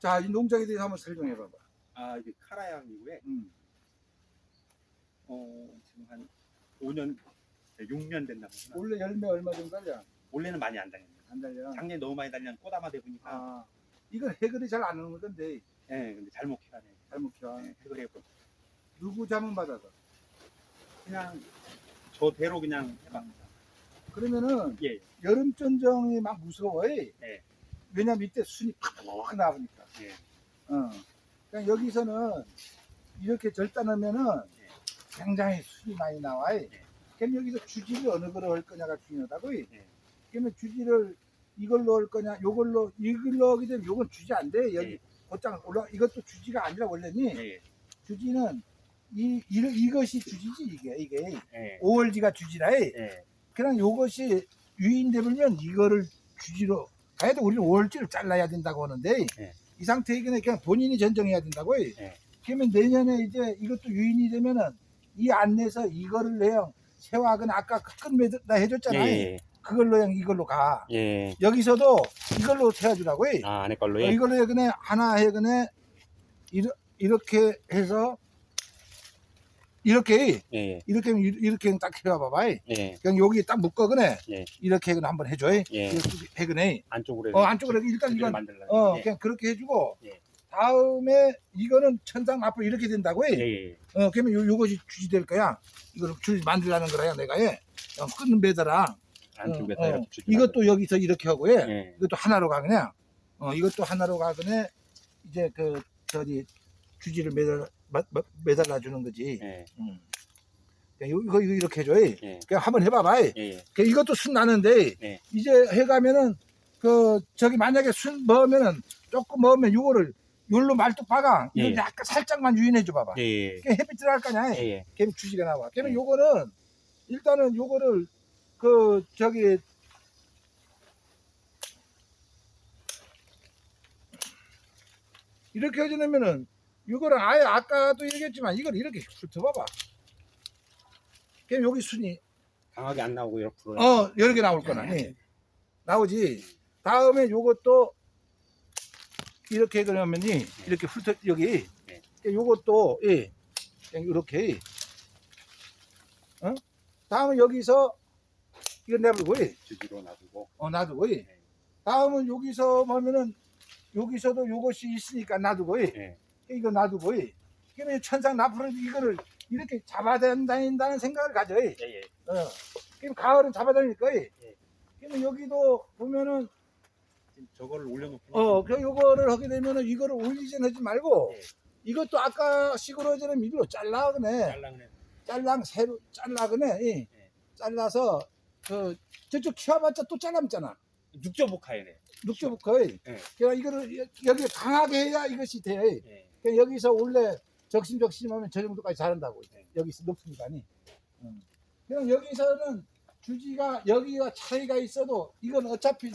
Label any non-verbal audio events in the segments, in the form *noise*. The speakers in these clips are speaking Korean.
자, 이 농장에 대해서 한번 설명해 봐봐. 아 이게 카라양이고요. 음. 어 지금 한 5년, 6년 된다 보구나. 원래 열매 얼마 정도 달냐? 원래는 많이 안 달렸네. 안 달려. 작년에 너무 많이 달려 꼬다마 돼 보니까. 아, 이건 해결이 잘 안 오는 건데 예, 근데 잘못 키가네. 잘못 키워. 예, 해결해고 누구 자문 받아서? 그냥 저대로 그냥 해봤습니다. 그러면은 예, 여름 전정이 막 무서워. 예. 예. 왜냐면 밑에 순이 팍팍 나오니까. 예. 어. 그냥 여기서는 이렇게 절단하면은 굉장히 순이 많이 나와. 예. 그럼 여기서 주지를 어느 거로 할 거냐가 중요하다고. 예. 예. 그러면 주지를 이걸로 할 거냐, 요걸로 이걸로 하게 되면 요건 주지 안 돼. 여기 예. 곧장 올라 이것도 주지가 아니라 원래는 예, 주지는 이, 이 이것이 주지지 이게 이게 예, 5월지가 주지라. 예. 예, 그냥 요것이 유인되면 이거를 주지로 돼. 우리는 5월지를 잘라야 된다고 하는데 예. 이 상태에 그냥 본인이 전정해야 된다고. 예. 그러면 내년에 이제 이것도 유인이 되면은 이 안내서 이거를 내용 세화근 아까 끝매다 해줬잖아. 예, 그걸로 형 이걸로 가. 예. 여기서도 이걸로 세워주라고. 아, 안에 걸로 어, 예. 이걸로 해그네 하나 해그네 이르- 이렇게 해서 이렇게 예, 이렇게 하면 이- 이렇게 딱 해봐봐. 예, 그냥 여기 딱 묶어 그네. 예. 이렇게 해그네 한번 해줘. 예. 이렇게 해 그네. 안쪽으로 어 안쪽으로 일단 이건. 어 예, 그냥 그렇게 해주고 예. 다음에 이거는 천상 앞으로 이렇게 된다고. 예, 예. 어 그러면 요 요것이 주지될 거야. 이걸 주지 만들라는 거라야 내가 해. 어, 끊는 매더랑 안쪽에다 어, 어. 이렇게 이것도 여기서 이렇게 하고 해. 예, 이것도 하나로 가그네. 어, 이것도 하나로 가그네. 이제 그 저기 주지를 매달 마- 마- 매달아 주는 거지. 예, 음. 이거 이거 이렇게 해줘. 예, 그냥 한번 해봐봐. 예, 예. 그 이것도 순 나는데 네. 이제 해가면은 그 저기 만약에 순 먹으면은 조금 먹으면 요거를 요로 말뚝 박아. 이거 예. 약간 살짝만 유인해 줘 봐봐. 예, 예. 그냥 햇빛 들어갈 거냐. 예, 예. 걔는 주지가 나와. 걔는 예. 요거는 일단은 요거를 그 저기 이렇게 해주면은 이거를 아예 아까도 얘기했지만 이걸 이렇게 훑어봐봐. 그럼 여기 순이 강하게 안 나오고 이렇게 불어. 어개 나올 거나 예. 나오지. 다음에 요것도 이렇게 그러면이 이렇게 훑어 여기 네. 요것도 예 그냥 이렇게 어 다음에 여기서 이거 내버리고 예. 주지로 놔두고. 어 놔두고 예. 네. 다음은 여기서 하면은 여기서도 요것이 있으니까 놔두고 예. 예, 이거 놔두고 예. 그러면 천상 나풀을 이거를 이렇게 잡아다닌다는 생각을 가져 예. 예, 예. 어. 그럼 가을은 잡아다닐 거야. 예. 그러면 여기도 보면은 지금 저거를 올려놓고. 어, 그 요거를 하게 되면은 이거를 올리진 하지 말고 예. 이것도 아까 시그러지는 미로 잘라 그네. 잘라그네. 잘랑 새로 잘라 그네. 예. 예. 잘라서 그 저쪽 키워봤자 또 잘라먹잖아. 육조복하이네. 눅져붙어. 예. 그냥 이거를 여- 여기 강하게 해야 이것이 돼. 예. 그냥 여기서 원래 적심적심하면 저 정도까지 자란다고. 네. 여기서 높으니까니. 음. 그냥 여기서는 주지가 여기와 차이가 있어도 이건 어차피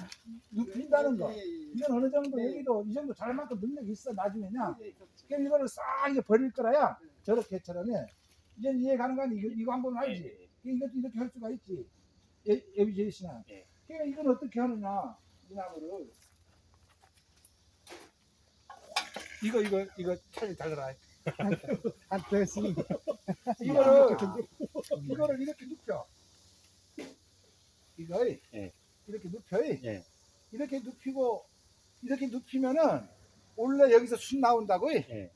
눕힌다는 거. 이건 어느 정도 네. 여기도 이 정도 잘 만큼 능력이 있어 나중에냐. 그럼 이거를 싹 이제 버릴 거라야 저렇게 처럼 해. 이제 이해 가는 거 아니? 이거, 이거 한번 알지? 예, 이것도 이렇게 할 수가 있지. 에, 에비제이시나. 예. 그러니까 이건 어떻게 하느냐. 이 나무를. 이거, 이거, 이거 차라리 달라라. 안 됐으니 이거를, 이거를 이렇게 눕혀. 이거, 예. 이렇게 눕혀. 예. 이렇게 눕히고, 이렇게 눕히면은, 원래 여기서 순 나온다고. 예.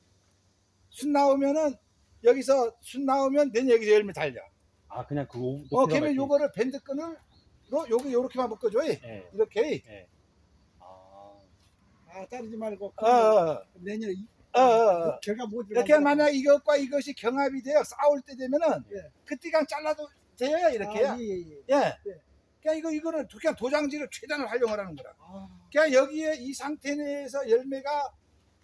순 나오면은, 여기서 순 나오면 내년 여기서 열매 달려. 아, 그냥 그거. 어, 높이가 그러면? 요거를 밴드 끈을, 로, 여기 요렇게만 묶어줘. 예. 이렇게. 아, 아 따르지 말고 어, 어, 내년에 이- 어, 어, 어. 결과 못 이렇게 만약 이것과 이것이 경합이 돼요. 싸울 때 되면은, 예. 그때 그냥 잘라도 돼요. 이렇게. 아, 예, 예, 예. 예. 네. 그냥 이거, 이거는 그냥 도장지를 최대한 활용하라는 거라. 아, 그냥 여기에 이 상태 내에서 열매가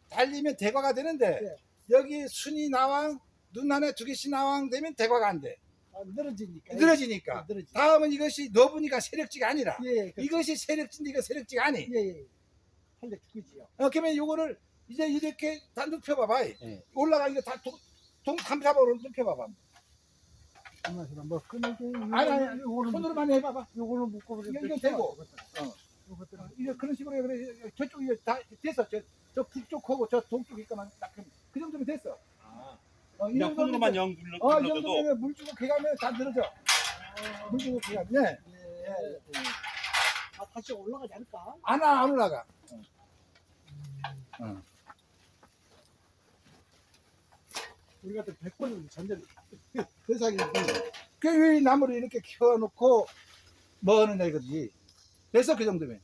달리면 대과가 되는데, 네. 여기 순이 나왕, 눈 안에 두 개씩 나왕 되면 대과가 안 돼. 아, 늘어지니까 늘어지니까. 예, 늘어지 다음은 이것이 너브니까 세력지가 아니라, 예, 예, 그- 이것이 세력지인데 이거 세력지가 아니. 예, 예. 할래 죽이지요 어, 그러면 요거를 이제 이렇게 다 눕혀봐봐. 예. 올라가 이거 다 동, 동 삼사방으로 눕혀봐봐. 가만있어 뭐 끊을게 아니, 아니, 요거는 손으로만 해봐봐. 요거는 묶고 이거- 이거 되고. 어. 요것들 이제 그런 식으로 해. 그래. 저쪽 이제 다 됐어. 저, 저 북쪽하고 저 동쪽 있거나 딱그 정도면 됐어. 아, 어, 이 그냥 정도면 손으로만 영 눌러 어, 이 정도면 물 주고 개가면 다 늘어져. 물 주고 개가면 예. 예. 예. 예. 아, 다시 올라가지 않을까? 안, 와, 안 올라가. 어. 우리 같은 100번은 전전 세상에 그왜 나무를 이렇게 키워놓고 뭐 하느냐 이거지. 됐어, 그 정도면.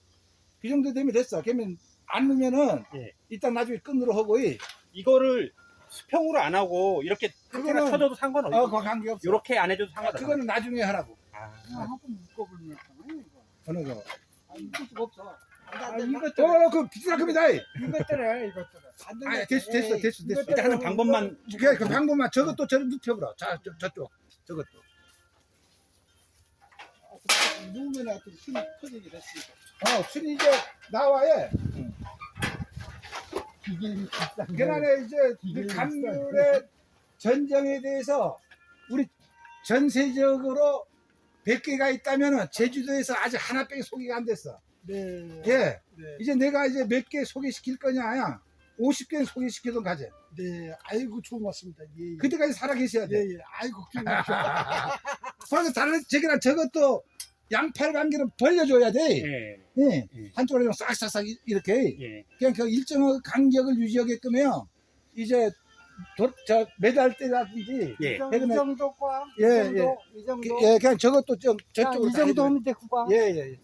그 정도 되면 됐어. 그러면 안 넣으면은 예. 일단 나중에 끈으로 하고, 이. 이거를 수평으로 안 하고 이렇게 그렇게나 그거는- 쳐줘도 어, 상관없어. 그거 관계없어. 이렇게 안 해줘도 아, 상관없어. 그거는 나중에 하라고. 아, 한번 묶어보면 이거. 어느 거. 아, 아, 안 돼. 이것들. 어, 그 비싼 겁니다. 이. 이것들은 이것들은 안 돼. 아, 됐어, 됐어, 됐어, 됐어. 일단 하는 방법만 그게 그 방법만 저것도 저를 눕혀보라. 자, 저, 저쪽. 저것도. 누우면 하여튼 힘이 터지게 됐으니까. 어, 순이 이제 나와야. 기계 비싼 그날에 이제 그 감귤의 전쟁에 대해서 우리 전세적으로 100개가 있다면은 제주도에서 아직 하나밖에 소개가 안 됐어. 네. 예. 네. 이제 내가 이제 몇 개 소개시킬 거냐. 50개는 소개시키던 가재. 네. 아이고 좋은 것 같습니다. 예. 예. 그때까지 살아 계셔야 돼. 예, 예. 아이고 기분 *laughs* 그래서 다른 저기랑 저것도 양팔 관계는 벌려줘야 돼. 예, 예. 예. 한쪽으로 좀 싹싹싹 이렇게. 예. 그냥 그 일정한 간격을 유지하게끔요. 이제 도, 저 매달 때라든지 예. 이 정도 꽝. 예, 이 정도. 이 정도. 그- 예, 그냥 저것도 좀 저쪽으로 이다 정도 해줘요. 하면 되고 꽝. 예, 예.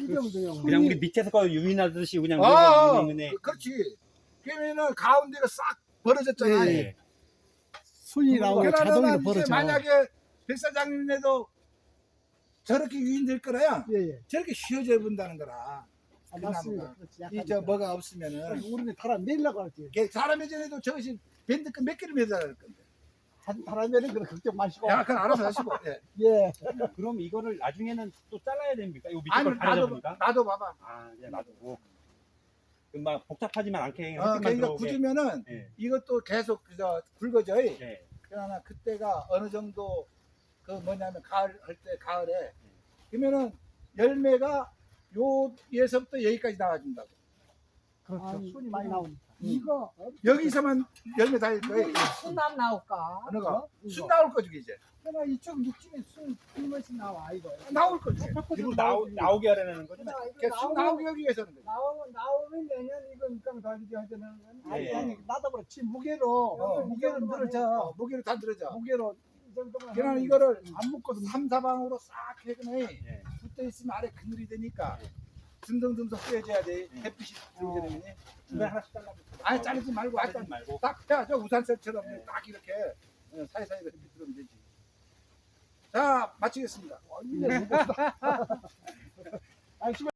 이 정도요. 그냥 우리 밑에서 거 유인하듯이 그냥 아, 유인해. 그- 그렇지. 그러면은 가운데가 싹 벌어졌잖아. 예, 예. 순이 나오고 자동으로 이제 벌어져. 만약에 백사장님네도 저렇게 유인될 거라야 예, 예. 저렇게 휘어져 본다는 거라. 맞습니다. 나무가. 그렇지. 약간 이저 뭐가 없으면은 우리는 달아 내려고 할지. 이게 사람의 전에도 저것이 밴드 끈 몇 개를 매달을 건데. 달아내는 그런 걱정 마시고. 야, 그건 알아서 하시고. 예. *laughs* 예. 그럼 이거를 나중에는 또 잘라야 됩니까? 이거 밑에 아니, 걸 나도, 됩니까? 나도 봐봐. 아, 그냥 놔두고. 그럼 막 복잡하지만 않게 어, 햇빛만 그러니까 들어오게. 굳으면은 예. 이것도 계속 그저 굵어져. 예. 그러나 그때가 어느 정도 그 뭐냐면 가을 할 때 가을에 그러면은 열매가 요에서부터 여기까지 나와준다고. 그렇죠. 아니, 순이 많이 나오니까. 이거 여기서만 열매 달릴 거예요. 순안 나올까? 어느 거? 어? 순 이거. 나올 거죠 이제. 그러나 이쪽 육지에 순 풀맛이 나와 이거. 나올 거지. 이거 나오, 나오게 하려는 거죠? 그러나 이거 그러니까 순 나오면 나오기 하기 위해서는 거지. 나오 나오면 내년 이거 밑강 달리게 하자는 건 아니, 예. 아니, 나도 그렇지. 무게로, 어, 무게로 늘어져. 어, 무게로 다 들어져. 무게로. 하면 이거를 안 묶어도 삼사방으로 싹 해그네 예. 붙어 있으면 아래 그늘이 되니까 듬성듬성 떼어줘야 돼. 예. 햇빛이 들어오게 되면. 중간에 하나씩 잘라. 아니 자르지 말고 아까 자르지 말고. 딱 해야죠 우산설처럼 네. 딱 이렇게 어, 사이사이로 햇빛 들어오면 되지. 자 마치겠습니다. 어, 이게 무겁다. *laughs* *laughs* 아니,